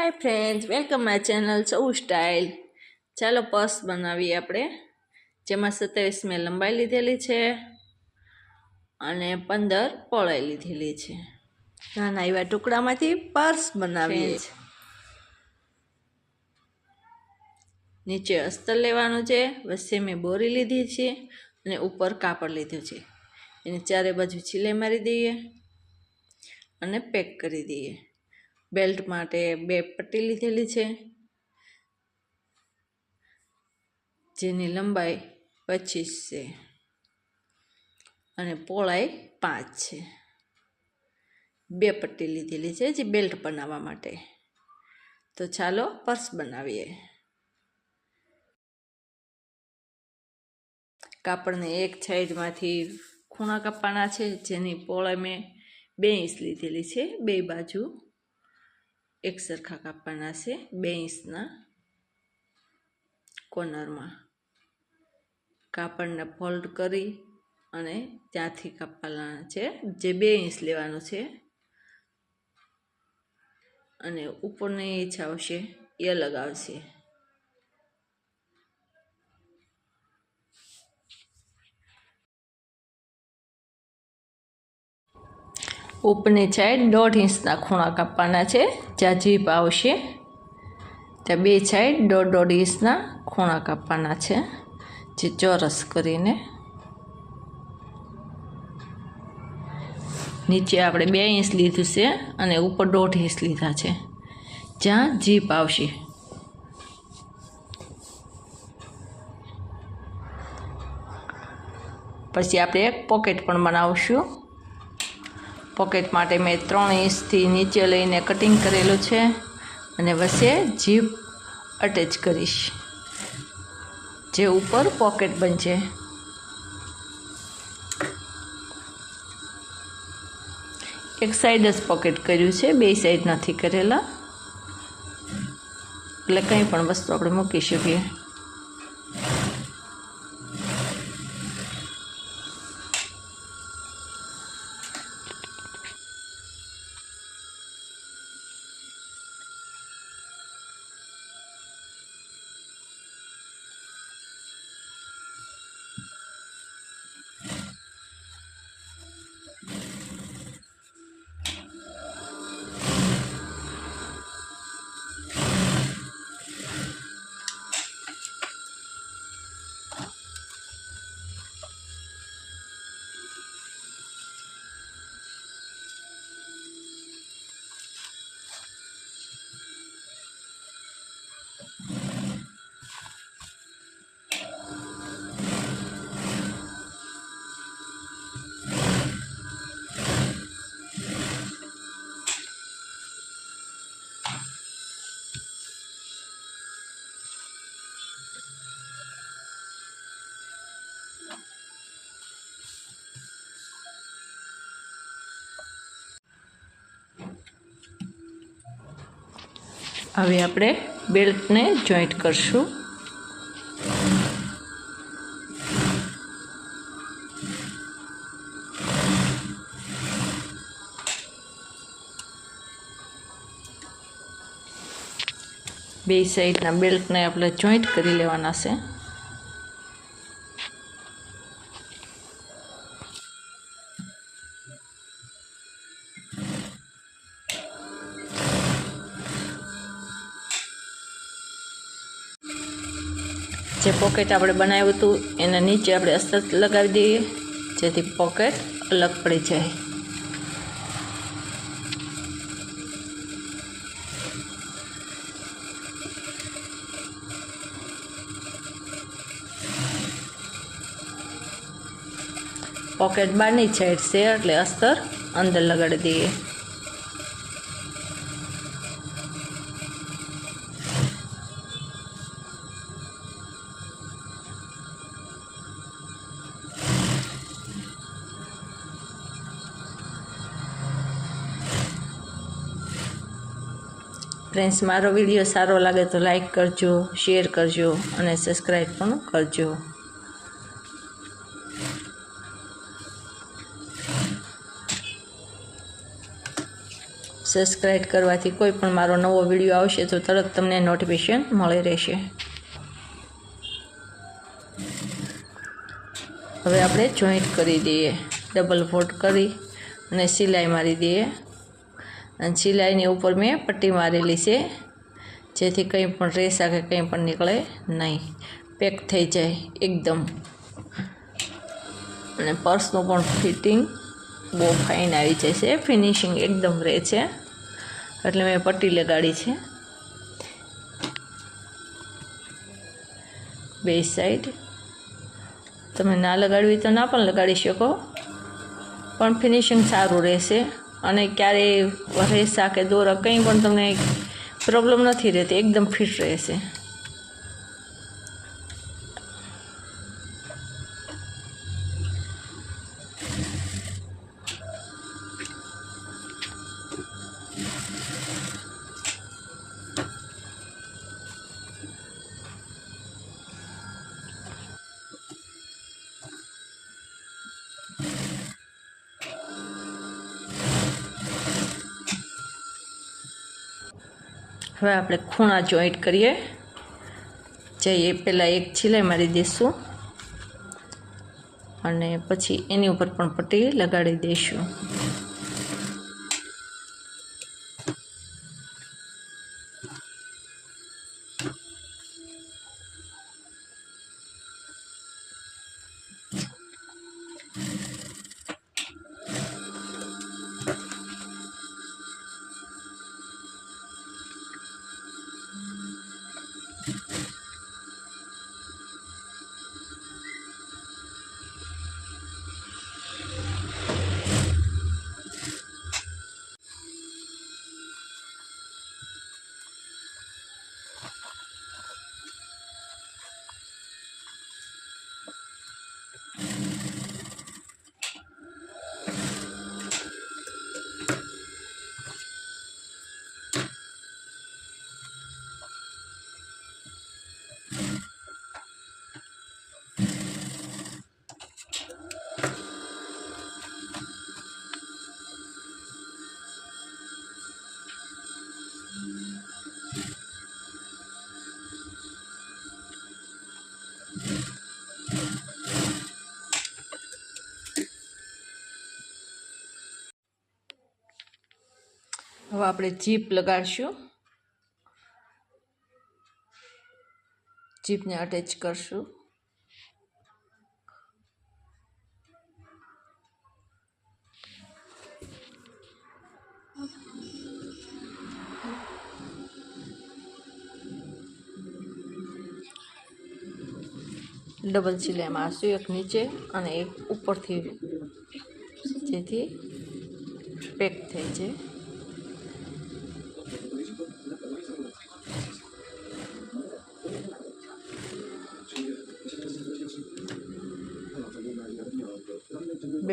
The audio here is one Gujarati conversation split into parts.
Hi friends welcome my channel સૌ સ્ટાઇલ ચાલો પર્સ બનાવીએ આપણે જેમાં સત્યાવીસ મેં લંબાઈ લીધેલી છે અને પંદર પહોળાઈ લીધેલી છે. નાના એવા ટુકડામાંથી પર્સ બનાવીએ છીએ નીચે અસ્તર લેવાનું છે વચ્ચે મેં બોરી લીધી છે અને ઉપર કાપડ લીધું છે. એની ચારે બાજુ છીલે મારી દઈએ અને પેક કરી દઈએ. બેલ્ટ માટે બે પટ્ટી લીધેલી છે, જેની લંબાઈ પચીસ છે અને પહોળાઈ પાંચ છે. બે પટ્ટી લીધેલી છે જે બેલ્ટ બનાવવા માટે. તો ચાલો પર્સ બનાવીએ. કાપડને એક સાઈડમાંથી ખૂણા કાપવાના છે, જેની પહોળાઈ મેં બે ઇંચ લીધેલી છે, બે બાજુ. એક સરખા કાપવાના છે બે ઇંચના કોર્નરમાં. કાપડને ફોલ્ડ કરી અને ત્યાંથી કાપવાના છે, જે બે ઇંચ લેવાનું છે. અને ઉપરની ઈચ્છા આવશે એ અલગ ઉપરની સાઈડ દોઢ ઇંચના ખૂણા કાપવાના છે. જ્યાં જીભ આવશે, ત્યાં બે સાઈડ દોઢ દોઢ ઇંચના ખૂણા કાપવાના છે. જે ચોરસ કરીને નીચે આપણે બે ઇંચ લીધું છે અને ઉપર દોઢ ઇંચ લીધા છે. જ્યાં જીપ આવશે. પછી આપણે એક પોકેટ પણ બનાવશું. પોકેટ માટે મેં ત્રણ ઇંચથી નીચે લઈને કટિંગ કરેલું છે. અને વચ્ચે જીપ અટેચ કરીશ. જે ઉપર પોકેટ બનશે. એક સાઈડ જ પોકેટ કર્યું છે, બે સાઈડ નથી કરેલા. એટલે કંઈ પણ વસ્તુ આપણે મૂકી શકીએ. હવે આપણે બેલ્ટને જોઈન્ટ કરશું. બે સાઈડના બેલ્ટને આપણે જોઈન્ટ કરી લેવાના છે. જે પોકેટ આપણે બનાવ્યું હતું, એના નીચે આપણે અસ્તર લગાવી દઈએ, જેથી પોકેટ અલગ પડી જાય. પોકેટ બહારની સાઈડ છે, એટલે અસ્તર અંદર લગાડી દઈએ. ફ્રેન્ડ્સ મારો વીડિયો સારો લાગે તો લાઈક કરજો શેર કરજો અને સબસ્ક્રાઈબ પણ કરજો. સબસ્ક્રાઈબ કરવાથી કોઈ પણ મારો નવો વીડિયો આવશે તો તરત તમને નોટિફિકેશન મળી રહેશે. હવે આપણે જોઈન્ટ કરી દઈએ. ડબલ ફોલ્ડ કરી અને સિલાઈ મારી દઈએ. અને સિલાઈની ઉપર મેં પટ્ટી મારેલી છે, જેથી કંઈ પણ રેસા કે કંઈ પણ નીકળે નહીં. પેક થઈ જાય એકદમ. અને પર્સનું પણ ફિટિંગ બહુ ફાઇન આવી જાય છે. ફિનિશિંગ એકદમ રહે છે. એટલે મેં પટ્ટી લગાડી છે. બે સાઈડ તમે ના લગાડવી તો ના પણ લગાડી શકો. પણ ફિનિશિંગ સારું રહેશે. અને ક્યારેય રેસા કે દોરા કંઈ પણ તમને પ્રોબ્લેમ નથી રહેતી એકદમ ફિટ રહેશે. હવે આપણે ખૂણા જોઈન્ટ કરીએ. જઈએ પહેલાં એક સિલાઈ મારી દઈશું. અને પછી એની ઉપર પણ પટ્ટી લગાડી દઈશું. આપણે જીપ લગાડશું. જીપને અટેચ કરશું. ડબલ સિલાઈ મારશું એક નીચે અને એક ઉપરથી જેથી પેક થઈ જાય.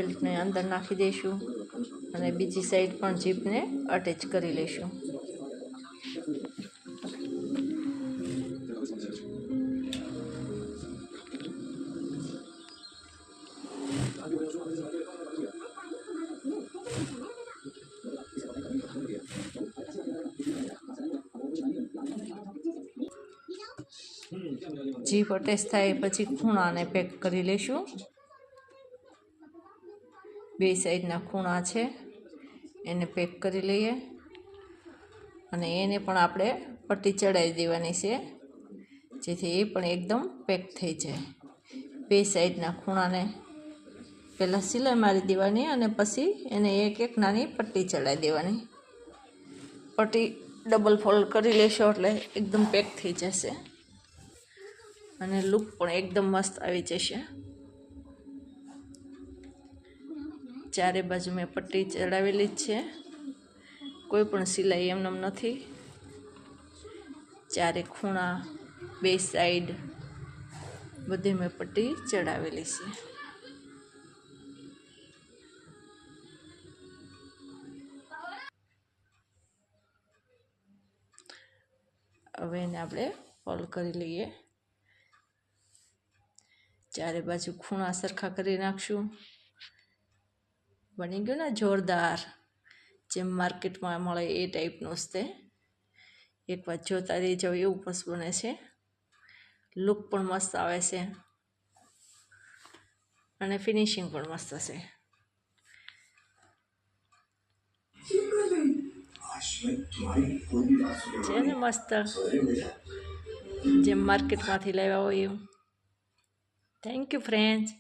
બેલ્ટને અંદર નાખી દઈશું અને બીજી સાઈડ પણ જીપને અટેચ કરી લઈશું. જીપ અટેચ થાય પછી ખૂણાને પેક કરી લઈશું. બે સાઈડના ખૂણા છે, એને પેક કરી લઈએ અને એને પણ આપણે પટ્ટી ચડાવી દેવાની છે, જેથી એ પણ એકદમ પેક થઈ જાય. બે સાઈડના ખૂણાને પહેલાં સિલાઈ મારી દેવાની અને પછી એને એક એક નાની પટ્ટી ચડાવી દેવાની. પટ્ટી ડબલ ફોલ્ડ કરી લેશો એટલે એકદમ પેક થઈ જશે અને લુક પણ એકદમ મસ્ત આવી જશે. ચારે બાજુ મેં પટ્ટી ચડાવેલી જ છે. કોઈ પણ સિલાઈ એમનેમ નથી. ચારે ખૂણા, બે સાઈડ બધી મેં પટ્ટી ચડાવેલી છે. હવે એને આપણે ફોલ્ડ કરી લઈએ. ચારે બાજુ ખૂણા સરખા કરી નાખશું. બની ગયું ને જોરદાર. જેમ માર્કેટમાં મળે એ ટાઈપનું જ તે એક વાર જોતા રહી જાવ એવું પણ બને છે. લુક પણ મસ્ત આવે છે. અને ફિનિશિંગ પણ મસ્ત છે. છે ને મસ્ત. જેમ માર્કેટમાંથી લેવા હોય એવું થેન્ક યુ ફ્રેન્ડ્સ